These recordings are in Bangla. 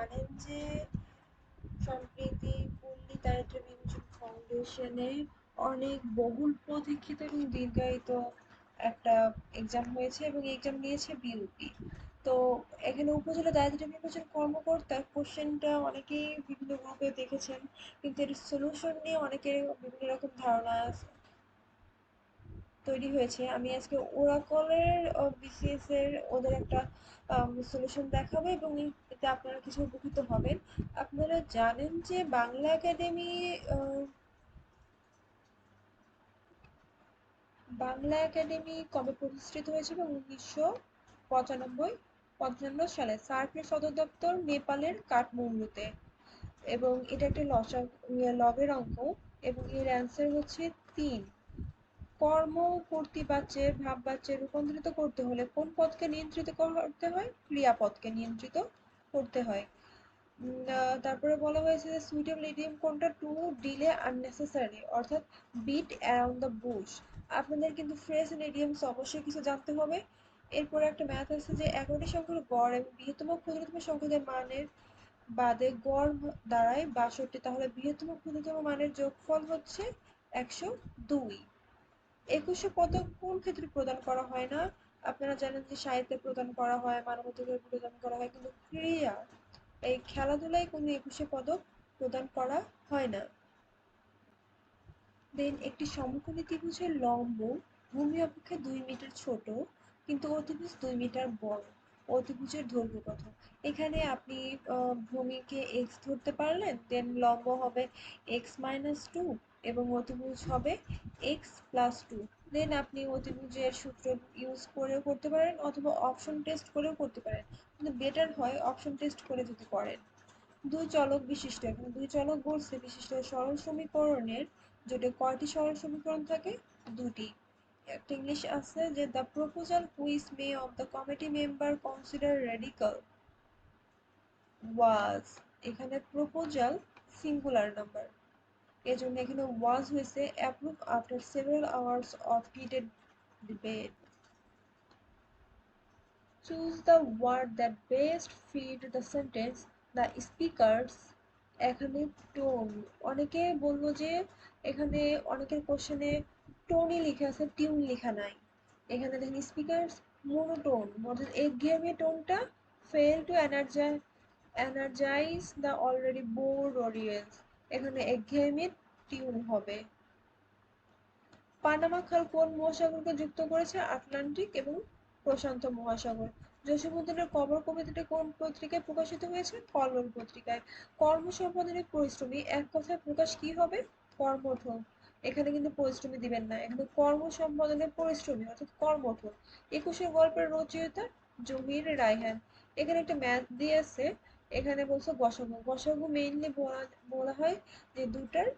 জানেন যে সম্প্রতি পল্লী দারিদ্র বিমোচন ফাউন্ডেশনে অনেক বহুল প্রতীক্ষিত এবং দীর্ঘায়িত একটা এক্সাম হয়েছে এবং এক্সাম নিয়েছে বিউপি তো এখানে উপজেলা দারিদ্র বিমোচন কর্মকর্তা কোশ্চেনটা অনেকেই বিভিন্ন গ্রুপে দেখেছেন। কিন্তু এর সলিউশন নিয়ে অনেকের বিভিন্ন রকম ধারণা তৈরি হয়েছে। আমি আজকে ওরাকলের বিসিএস এর ওদের একটা সলিউশন দেখাবো এবং এতে আপনারা কিছু উপকৃত হবেন। আপনারা জানেন যে বাংলা একাডেমি বাংলা একাডেমি কবে প্রতিষ্ঠিত হয়েছিল? উনিশশো পঁচানব্বই পঞ্চান্ন সালে সার্কের সদর দপ্তর নেপালের কাঠমান্ডুতে। এবং এটা একটা লসা লগের অঙ্ক এবং এর অ্যান্সার হচ্ছে তিন। কর্ম কর্তৃবাচ্যে ভাববাচ্যে রূপান্তরিত করতে হলে কোন পদকে নিয়ন্ত্রিত করতে হয়? ক্রিয়াপদকে নিয়ন্ত্রিত করতে হয়। তারপরে বলা হয়েছে যে সুইটেবল ইডিয়াম কোনটা টু ডিলে আননেসেসারি অর্থাৎ বিট অ্যারাউন্ড দ্য বুশ আপনাদের কিন্তু ফ্রেশ এন্ড ইডিয়ামস অবশ্যই কিছু জানতে হবে। এরপরে একটা ম্যাথ আছে যে এগারোটি সংখ্যার গড় এবং বৃহত্তম ক্ষুদ্রতম সংখ্যাদের মানের বাদে গড় দাঁড়ায় বাষট্টি, তাহলে বৃহত্তম ক্ষুদ্রতম মানের যোগফল হচ্ছে একশো দুই। একুশে পদক কোন ক্ষেত্রে প্রদান করা হয় না? আপনারা জানেন যে সাহিত্যে প্রদান করা হয় মানবাধিকার প্রদান করা হয়, কিন্তু ক্রিয়া, এই খেলাধুলায় কোনো একুশে পদক প্রদান করা হয় না। দেন একটি সমকোণী ত্রিভুজের লম্ব ভূমি অপেক্ষা দুই মিটার ছোট, কিন্তু অতিভুজ দুই মিটার বড়। অতিভুজের দৈর্ঘ্য কত এখানে আপনি ভূমিকে এক্স ধরতে পারলেন দেন লম্ব হবে এক্স মাইনাস টু এবং অতিভুজ হবে এক্স প্লাস টু দেন আপনি অতিভুজের সূত্র ইউজ করেও করতে পারেন অথবা অপশন টেস্ট করেও করতে পারেন। কিন্তু বেটার হয় অপশন টেস্ট করে যদি করেন। দুই চলক বিশিষ্ট এবং দুই চলক বলছে বিশিষ্ট সরল সমীকরণের, যেটা কয়টি সরল সমীকরণ থাকে? দুটি। একটা ইংলিশ আছে যে the proposal which may of the committee member consider radical was এখানে প্রপোজাল সিঙ্গুলার নাম্বার এজন্য এখানে ওয়াজ হয়েছে approve after several hours of heated debate choose the word that best fit the sentence the speakers এখানে টোন অনেকে বলব যে, এখানে অনেকের কোশ্চেনে টোনই লিখে আছে, টিউন লেখা নাই। এখানে দেখেন স্পিকার্স মোনোটোন অর্থাৎ একঘেয়েমি টোনটা fail to এনার্জাই energize the already bored audience এখানে একঘেয়েমি টিউন হবে। পানামা খাল কোন মহাসাগরকে যুক্ত করেছে? আটলান্টিক এবং প্রশান্ত মহাসাগর। জসীমুদ্দিনের কবর কবিতাটি কোন পত্রিকায় প্রকাশিত হয়েছে? কল্লোল পত্রিকায়। কর্ম সম্পাদনের পরিশ্রমী, এক কথায় প্রকাশ কি হবে? কর্মঠ এখানে কিন্তু পরিশ্রমী দিবেন না। এখানে কর্ম সম্পাদনের পরিশ্রমী, অর্থাৎ কর্মঠ। একুশের গল্পের রচয়িতা জহির রায়হান। এখানে একটা ম্যাথ দিয়েছে এখানে বলছে গসাগু গসাগু মেইনলি বলা হয় যে দুটার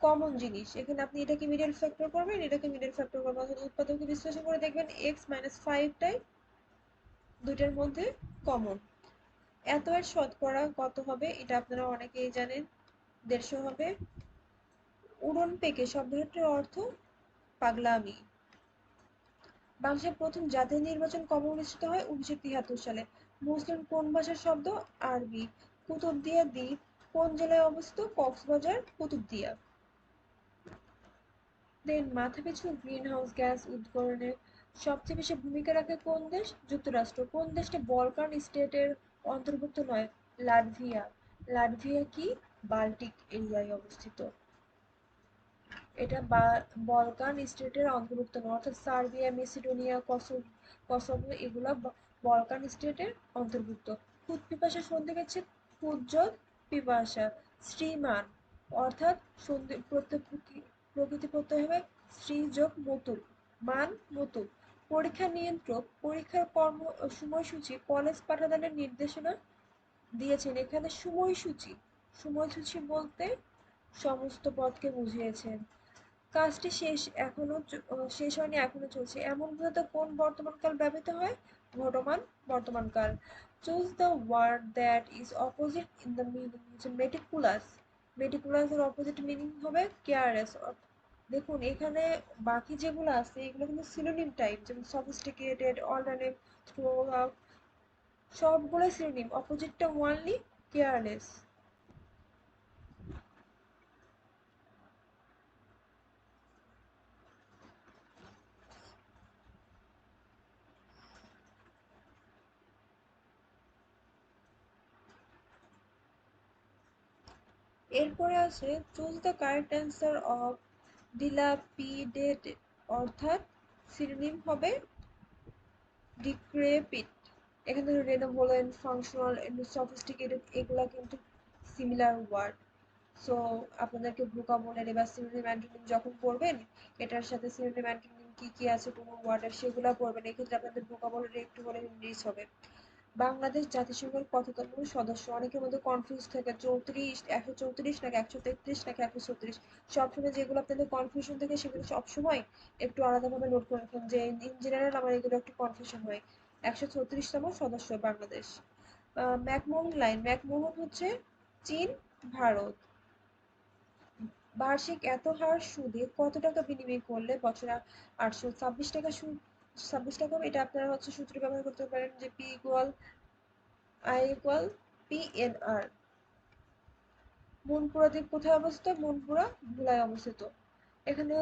কমন জিনিস। এখানে আপনি এটাকে মিডল ফ্যাক্টর করবেন, এটাকে মিডল ফ্যাক্টর করবেন। অর্থাৎ উৎপাদককে বিশ্লেষণ করে দেখবেন এক্স মাইনাস ফাইভটাই দুইটার মধ্যে কমন এত শতকরা কত হবে, এটা আপনারা অনেকেই জানেন। দেড়শো হবে। উড়ন পেকে শব্দটার অর্থ পাগলামি। বাংলাদেশের প্রথম জাতীয় নির্বাচন কবে অনুষ্ঠিত হয়? উনিশশো তিয়াত্তর সালে। মুসলিম কোন ভাষার শব্দ? আরবি। কুতুবদিয়া দ্বীপ কোন জেলায় অবস্থিত? কক্সবাজার, কুতুবদিয়া। দেন মাথাপিছু গ্রিন হাউস গ্যাস উদ্গরণে সবচেয়ে বেশি ভূমিকা রাখে কোন দেশ? যুক্তরাষ্ট্র। কোন দেশটা বলকান স্টেটের অন্তর্ভুক্ত নয়? লাটভিয়া। লাটভিয়া কি? বাল্টিক এরিয়ায় অবস্থিত। এটা বলকান স্টেটের অন্তর্ভুক্ত নয়, অর্থাৎ সার্বিয়া, মেসিডোনিয়া কসোভো, এগুলো বলকান স্টেটের অন্তর্ভুক্ত। খুদ পিপাসা সন্ধি গেছে খুজ্জল পিপাসা, শ্রীমান, অর্থাৎ সন্ধি প্রকৃতি প্রত্যয় হবে শ্রী যোগ মতুল, মান মতুল। পরীক্ষা নিয়ন্ত্রক, পরীক্ষার কর্ম সময়সূচি কলেজ পাঠাদানের নির্দেশনা দিয়েছেন। এখানে সময়সূচি সময়সূচি বলতে সমস্ত পদকে বুঝিয়েছেন। কাজটি শেষ এখনও শেষ হয়নি, এখনও চলছে। এমন বোঝাতে কোন বর্তমানকাল ব্যবহৃত হয়? ঘটমান বর্তমানকাল। Choose the word that is opposite in the meaning হচ্ছে মেটিকুলাস মেটিকুলাসের অপোজিট মিনিং হবে কেয়ারলেস দেখুন, এখানে বাকি যেগুলো আছে, এগুলো কিন্তু সিনোনিম টাইপ যেমন সফিস্টিকেটেড অল্টারনেট থ্রো আউট সবগুলো সিনোনিম অপোজিটটা ওয়ানলি কেয়ারলেস এরপরে আছে choose the correct answer of dilapidated অর্থাৎ সিনোনিম হবে ডিক্রেপিট এখানে রেনোভোলেন্ট ফাংশনাল সফিস্টিকেটেড এগুলা কিন্তু সিমিলার ওয়ার্ড সো আপনাদেরকে ভোকাবুলারি বা সিনোনিম অ্যান্টোনিম যখন পড়বেন, এটার সাথে সিনোনিম অ্যান্টোনিম কি কি আছে, কোনো ওয়ার্ডের সেগুলো পড়বেন, এক্ষেত্রে আপনাদের ভোকাবুলারি একটু হলে ইংলিশ হবে। বাংলাদেশ জাতিসংঘের কততম সদস্য। অনেকের মধ্যে কনফিউজ থাকে, চৌত্রিশ, একশো চৌত্রিশ নাকি একশো তেত্রিশ নাকি একশো ছত্রিশ। সবসময় যেগুলো আপনাদের কনফিউশন থাকে, সেগুলো সবসময় একটু আলাদাভাবে নোট করে রাখুন যে ইন জেনারেল আমার এগুলো একটু কনফিউশন হয়। একশো ছত্রিশতম সদস্য বাংলাদেশ। ম্যাকমোহন লাইন ম্যাকমোহন হচ্ছে চীন, ভারত। বার্ষিক এত হার সুদে কত টাকা বিনিময় করলে বছরে আটশো ছাব্বিশ টাকা সুদ ছাব্বিশ টাকা এটা আপনারা হচ্ছে সূত্র ব্যবহার করতে পারেন যে P equal I equal P N R Monpura দ্বীপ কোথায় অবস্থিত? মনপুরা ভুলায় অবস্থিত। এখানে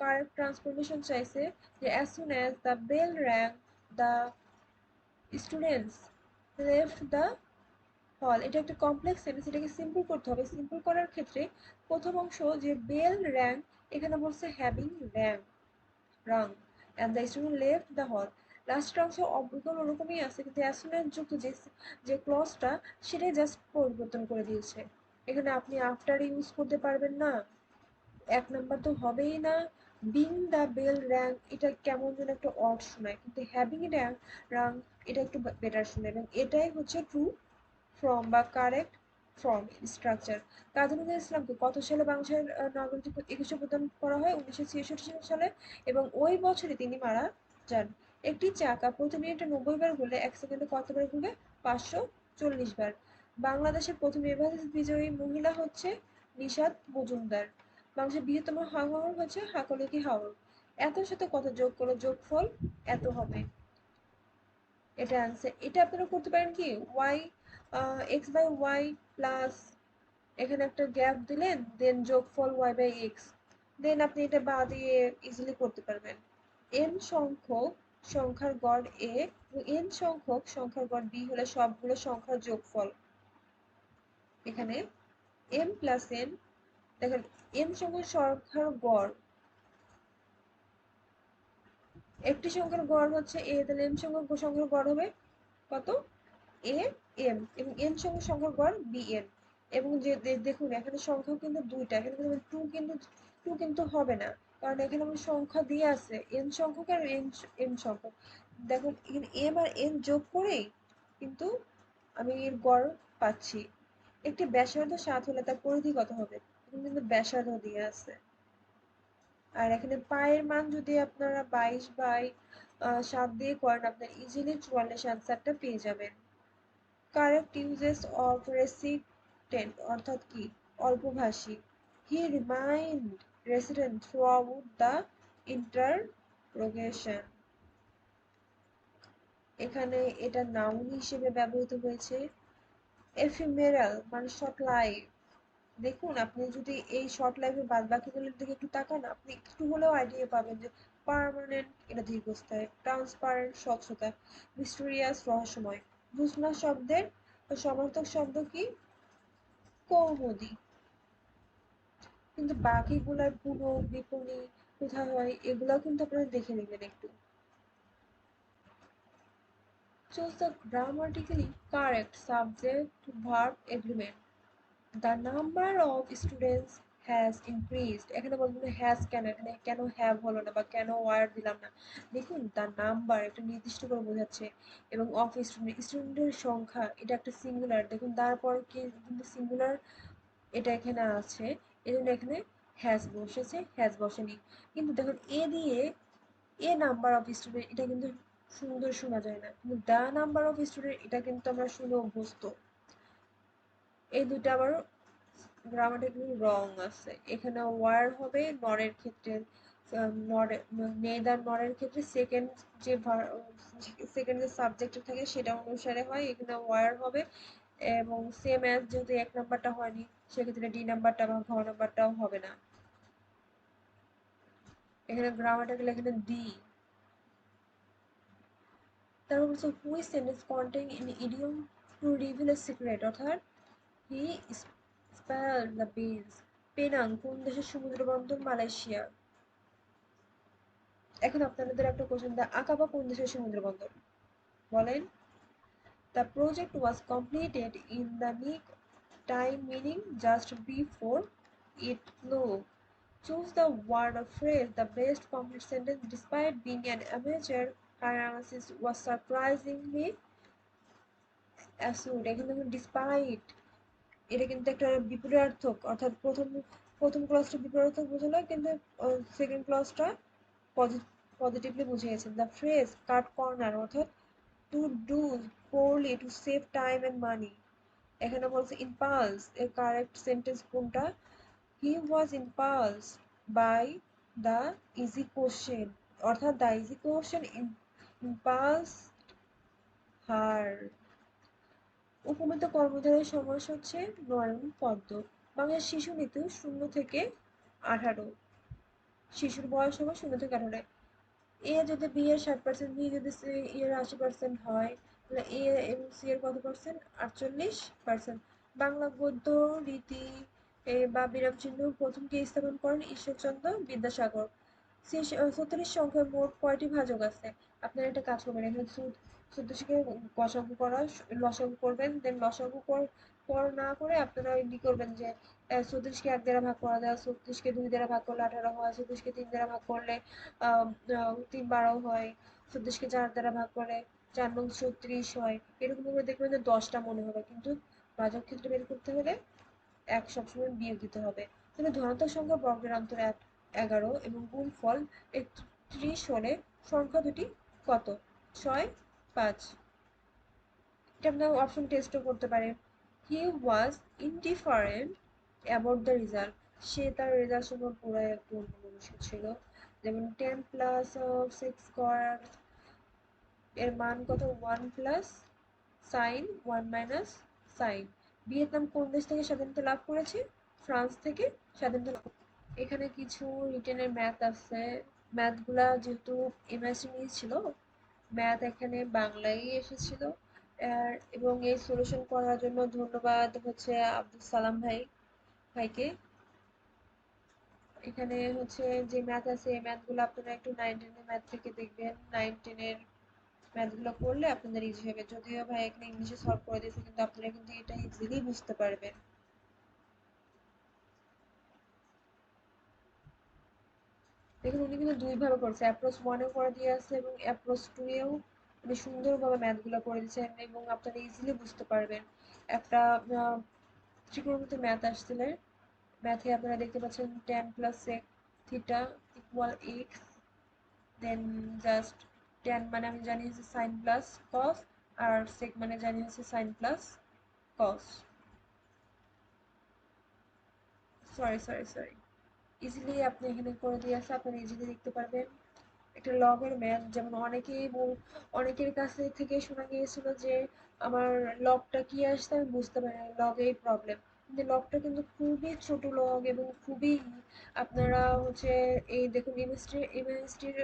কারেক্ট ট্রান্সফরমেশন চাইছে যে as soon as the bell rang the students left the hall এটা একটা কমপ্লেক্স সেন্টেন্স এটাকে সিম্পল করতে হবে। সিম্পল করার ক্ষেত্রে প্রথম অংশ যে বেল র্যাঙ্ক এখানে বলছে having rang rung and the student left the hall লাস্টের অংশ অবিকল ওরকমই আছে, কিন্তু অ্যাসোনেন্ট যুক্ত যে যে ক্লসটা, সেটাই জাস্ট পরিবর্তন করে দিয়েছে। এখানে আপনি আফটার ইউজ করতে পারবেন না। এক নাম্বার তো হবেই না। বিং দ্য বেল র্যাঙ্ক এটা কেমন যেন একটা অড শোনায়, কিন্তু হ্যাভিং র্যাঙ্ক রাং এটা একটু বেটার শোনায়। এবং এটাই হচ্ছে ট্রু ফ্রম বা কারেক্ট ফর্ম স্ট্রাকচার। কাজী ইসলামকে কত সালে বাংলাদেশের নাগরিক একুশে প্রদান করা হয়? উনিশশো সালে। এবং ওই বছরে তিনি মারা যান। একটি চাকা প্রতি মিনিটে নব্বই বার ঘুরলে এক সেকেন্ডে কতবার ঘুরবে? পাঁচশো চল্লিশ বার। বাংলাদেশের প্রথম এভারেস্ট বিজয়ী মহিলা হচ্ছে নিশাদ মজুমদার। বাংলাদেশের বৃহত্তম হাওর হচ্ছে হাকলিকি হাওর। এত সাথে কত যোগ করলে যোগফল এত হবে? এটা অ্যান্সার এটা আপনারা করতে পারেন কি? Y X by Y plus এখানে একটা গ্যাপ দিলেন দেন যোগফল ওয়াই বাই এক্স দেন আপনি এটা বা দিয়ে ইজিলি করতে পারবেন। এন সংখ্যক সংখ্যার গড় এ এন সংখ্যক সংখ্যার গড় বি হলে সবগুলো সংখ্যার যোগফল। এখানে এম প্লাস এন দেখেন এন সংখ্যক সংখ্যার গড়, একটি সংখ্যার গড় হচ্ছে এ তাহলে এম সংখ্যক সংখ্যার গড় হবে কত? এ এম এবং এন সংখ্যক সংখ্যার গড় বি এন এবং যে দেখুন, এখানে সংখ্যা কিন্তু দুইটা, এখানে কিন্তু টু কিন্তু টু কিন্তু হবে না। কারণ এখানে আমার সংখ্যা দিয়ে আছে। এন সংখ্যক আর এন এম সংখ্যক। দেখুন, এখানে এম আর এন যোগ করেই কিন্তু আমি এর গড় পাচ্ছি। একটি ব্যাসার্ধ সাত হলে তার পরিধি কত হবে? কিন্তু ব্যাসার্ধ দিয়ে আছে। আর এখানে পায়ের মান যদি আপনারা বাইশ বাই সাত দিয়ে করেন, আপনার ইজিলি চুয়াল্লিশ আনসারটা পেয়ে যাবেন। কারেক্ট ইউজেস অফ রেসিটেন্ট অর্থাৎ কি? অল্পভাষী he remained reticent throughout the interrogation এখানে এটা নাউন হিসেবে ব্যবহৃত হয়েছে। এফিমেরাল মানে শর্ট লাইফ দেখুন, আপনি যদি এই শর্ট লাইফে বাদ বাকিগুলোর দিকে একটু তাকান, আপনি একটু হলেও আইডিয়া পাবেন যে পার্মানেন্ট এটা দীর্ঘস্থায়ী ট্রান্সপারেন্ট স্বচ্ছতা মিস্টেরিয়াস রহস্যময়। ভূষণা শব্দের সমার্থক শব্দ কি? কৌমুদী। কিন্তু বাকিগুলার পুনঃ বিপণী কোথায় হয়, এগুলাও কিন্তু আপনারা দেখে নেবেন একটু। চলছে grammatically correct subject verb agreement the number of student has increased, এখানে বলবেন হ্যাজ কেন? এখানে কেন হ্যাভ হলো না বা কেন ওয়ার দিলাম না? দেখুন, তার নাম্বার একটা নির্দিষ্ট করে বোঝাচ্ছে এবং অফ স্টুডেন্ট স্টুডেন্টের সংখ্যা, এটা একটা সিঙ্গুলার দেখুন তারপর কি কিন্তু সিঙ্গুলার এটা এখানে আছে, এজন্য এখানে হ্যাজ বসেছে হ্যাজ বসেনি। কিন্তু দেখুন, এ দিয়ে এ নাম্বার অফ স্টুডেন্ট এটা কিন্তু সুন্দর শোনা যায় না। কিন্তু দ্য নাম্বার অফ স্টুডেন্ট এটা কিন্তু আমরা শুনে অভ্যস্ত এই দুটো আবার গ্রামাটিক্যালি রং আছে। এখানে ওয়ার হবে নরের ক্ষেত্রে নেদার নরের ক্ষেত্রে সেকেন্ড যে সেকেন্ড যে সাবজেক্ট থাকে সেটা অনুসারে হয়। এখানে ওয়ার হবে এবং সেম অ্যাজ যেহেতু এক নাম্বারটা হয়নি, সেক্ষেত্রে ডি নাম্বারটা বা ঘ নাম্বারটাও হবে না। এখানে গ্রামাটিক্যাল এখানে ডি তারপর বলছে which sentence contain an idiom to reveal a secret অর্থাৎ হি বিনস পেনাং কোন দেশের সমুদ্র বন্দর? মালয়েশিয়া। এখন আপনাদের একটা কোশ্চেন দা আকাবা কোন দেশের সমুদ্র বন্দর? বলেন। The project was completed in the nick time meaning just before it close Choose the word or the best complete sentence despite being an amateur analysis was surprisingly assured এখানে despite এটা কিন্তু একটা বিপরীতার্থক, অর্থাৎ প্রথম প্রথম ক্লসটা বিপরীতার্থক বোঝালো কিন্তু সেকেন্ড ক্লসটা পজিটিভলি বুঝিয়েছেন দ্য ফ্রেজ কাট কর্নার অর্থাৎ to do poorly to save time and money এখানে বলছে ইম্পালস এর কারেক্ট সেন্টেন্স কোনটা? He was impulse by the easy question অর্থাৎ the easy question impulse her উপমিত কর্মধারের সমাস হচ্ছে নয়ন পদ্ম। বাংলার শিশু নীতি শূন্য থেকে আঠারো। শিশুর বয়স হবে শূন্য থেকে আঠারো। এ যদি বি এর ষাট পার্সেন্ট বি যদি সি এর আশি পার্সেন্ট হয়, তাহলে এ এবং সি এর কত পার্সেন্ট আটচল্লিশ পার্সেন্ট বাংলা গদ্য রীতি বা বিরাম চিহ্ন প্রথম কে স্থাপন করেন? ঈশ্বরচন্দ্র বিদ্যাসাগর। ছত্রিশ সংখ্যায় মোট কয়টি ভাজক আছে? আপনারা একটা কাজ করবেন। এখানে চোদ্দশোকে গসাগু করা, লসাগু করবেন দেন লসাগু পর না করে আপনারা ই করবেন যে চৌত্রিশকে এক দ্বারা ভাগ করা যায় ছত্রিশকে দুই দ্বারা ভাগ করলে আঠারো হয় চৌত্রিশকে তিন দ্বারা ভাগ করলে তিন বারো হয় চৌত্রিশকে চার দ্বারা ভাগ করে চার নং ছত্রিশ হয়। এরকম ভাবে দেখবেন যে দশটা মনে হবে, কিন্তু ভাজক ক্ষেত্রে বের করতে হলে এক সবসময় বিয়োগ দিতে হবে। তাহলে ধনাত্মক সংখ্যা বর্গের অন্তর এক, এগারো এবং গুণফল একত্রিশ হলে সংখ্যা দুটি কত? ছয় পাঁচ। এটা আপনার অপশন টেস্টও করতে পারে। He was indifferent about the result সে তার রেজাল্ট সম্পর্কে পুরো একটু অন্যমনস্ক ছিল। যেমন টেন প্লাস সিক্স স্কোয়ার এর মান কত? One plus sine one minus sine Vietnam কোন দেশ থেকে স্বাধীনতা লাভ করেছে? ফ্রান্স থেকে স্বাধীনতা লাভ এখানে কিছু রিটেনের ম্যাথ আছে। ম্যাথগুলা যেহেতু এমএসসি ছিল ম্যাথ এখানে বাংলায় এসেছিল। এবং এই সলিউশন করার জন্য ধন্যবাদ হচ্ছে আব্দুল সালাম ভাই, ভাইকে। এখানে হচ্ছে যে ম্যাথ আছে, এই ম্যাথগুলো আপনারা একটু নাইন টেনের ম্যাথ থেকে দেখবেন। নাইন টেনের ম্যাথগুলো করলে আপনাদের ইজি হবে। যদিও ভাই এখানে ইংলিশে সলভ করে দিয়েছে, কিন্তু আপনারা কিন্তু এটা ইজিলি বুঝতে পারবেন। দেখুন, উনি কিন্তু দুইভাবে করছে। অ্যাপ্রোচ ওয়ানেও করে দিয়ে আছে এবং অ্যাপ্রোচ টু এও উনি সুন্দরভাবে ম্যাথগুলো করে দিয়েছেন এবং আপনারা ইজিলি বুঝতে পারবেন। একটা ত্রিকোণমিতি ম্যাথ আসছিলেন ম্যাথে আপনারা দেখতে পাচ্ছেন tan plus sec theta equal X then just tan মানে আমি জানি হচ্ছে সাইন প্লাস কস আর সেক মানে জানি হচ্ছে sine plus cos sorry sorry sorry easily আপনি এখানে করে দিয়ে আসে আপনারা ইজিলি দেখতে পারবেন। একটা লগের ম্যাথ যেমন অনেকেই অনেকের কাছে থেকে শোনা গিয়েছিল যে, আমার লগটা কি আসছে? আমি বুঝতে পারি না, লগেই প্রবলেম কিন্তু লগটা কিন্তু খুবই ছোট লগ এবং খুবই আপনারা হচ্ছে এই দেখুন ইউনিভার্সিটি ইউনিভার্সিটির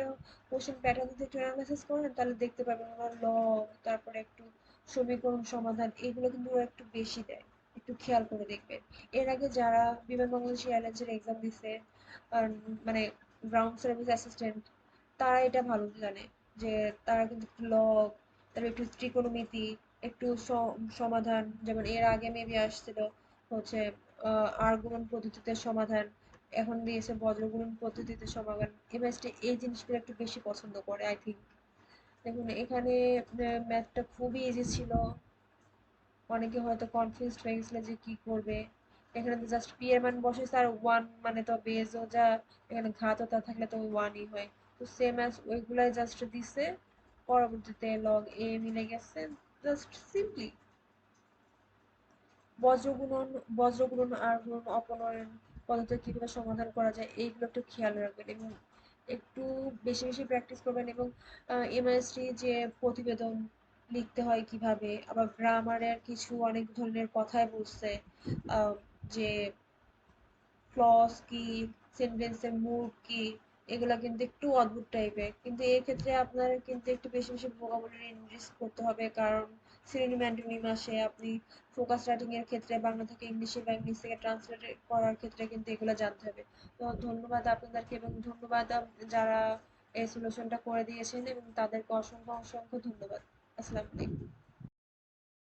কোশ্চেন প্যাটার্ন যদি একটু অ্যানালাইসিস করেন, তাহলে দেখতে পাবেন ওনার লগ তারপরে একটু সমীকরণ সমাধান, এগুলো কিন্তু একটু বেশি দেয়। একটু খেয়াল করে দেখবেন এর আগে যারা বিমান বাংলাদেশ এয়ারলাইন্সের এক্সাম দিছে মানে গ্রাউন্ড সার্ভিস অ্যাসিস্ট্যান্ট তারা এটা ভালো জানে যে তারা কিন্তু লগ তারপর একটু ত্রিকোণমিতি একটু সমাধান, যেমন এর আগে মেবি আসছিল হচ্ছে আর্গুমেন্ট পদ্ধতিতে সমাধান, এখন দিয়েছে বজ্রগুণন পদ্ধতিতে সমাধান এমএসটি এই জিনিসগুলো একটু বেশি পছন্দ করে আই থিঙ্ক দেখুন, এখানে ম্যাথটা খুবই ইজি ছিল। অনেকে হয়তো কনফিউজড হয়ে গেছিল যে কি করবে। এখানে তো জাস্ট পি এর মান বসেছে আর ওয়ান মানে তো বেজও যা এখানে ঘাততা থাকলে তো ওয়ানই হয়। তো সেম অ্যাজ ওইগুলাই জাস্ট দিছে। পরবর্তীতে লগ এ মিলে গেছে। জাস্ট সিম্পলি বজ্রগুণন বজ্রগুণন আর গুণন অপনয়ন পদ্ধতি কীভাবে সমাধান করা যায়, এইগুলো একটু খেয়াল রাখবেন এবং একটু বেশি বেশি প্র্যাকটিস করবেন এবং এমআইএসটি যে প্রতিবেদন লিখতে হয় কীভাবে? আবার গ্রামারের কিছু অনেক ধরনের কথাই বলছে যে ক্লজ কি সেন্টেন্সের মুড কি, এগুলা কিন্তু একটু অদ্ভুত টাইপের কিন্তু এই ক্ষেত্রে আপনার কিন্তু একটু বেশি বেশি ভোকাবুলারি ইনক্রিজ করতে হবে, কারণ সিনোনিম অ্যান্টোনিম আসে। আপনি ফোকাস রাইটিং এর ক্ষেত্রে বাংলা থেকে ইংলিশে বা ইংলিশ থেকে ট্রান্সলেট করার ক্ষেত্রে কিন্তু এগুলো জানতে হবে। তো ধন্যবাদ আপনাদেরকে এবং ধন্যবাদ যারা এই সলিউশনটা করে দিয়েছেন এবং তাদেরকে অসংখ্য অসংখ্য ধন্যবাদ। আসসালামু আলাইকুম